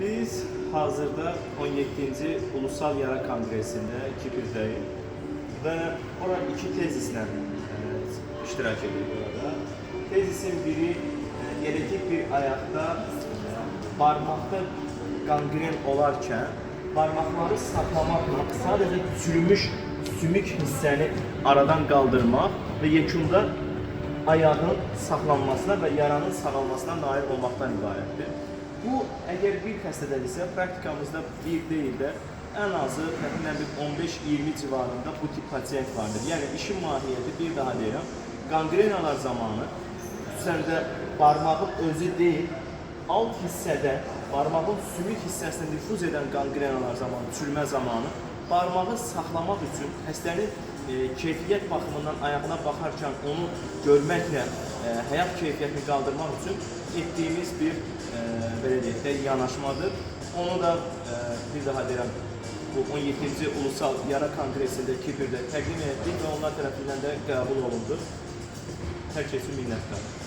Biz hazırda 17. Ulusal Yara Kongresi'nde Kipirdəyik və ora iki tezislə e, iştirak burada. Tezisin biri e, genetik bir ayaqda e, barmaqda qangren olarkən barmaqları saxlamaqla sadəcə çürümüş sümük hissəni aradan qaldırmaq və yekunda ayağın saxlanmasına və yaranın sağalmasına nail olmaqdan ibarətdir. Bu əgər bir xəstədədirsə, praktikamızda bir deyil də ən azı təxminən bir 15-20 civarında bu tip pasiyent vardır. Yəni işin mahiyyəti bir daha deyirəm, qangrenalar zamanı xüsusən də barmağın özü deyil, alt hissədə barmağın sümük hissəsində nüfuz edən qangrenalar zamanı, çürümə zamanı barmağı saxlamaq üçün xəstənin e, keyfiyyət baxımından ayağına baxarkən onu görməklə e, həyat keyfiyyətini qaldırmaq üçün etdiyimiz bir e, belə yanaşmadır. Onu da e, bir daha deyirəm bu 17-ci Ulusal Yara Konqresində Kipirdə təqdim etdik və onlar tərəfindən də qəbul olundu. Hər kəs üçün minnətdaram.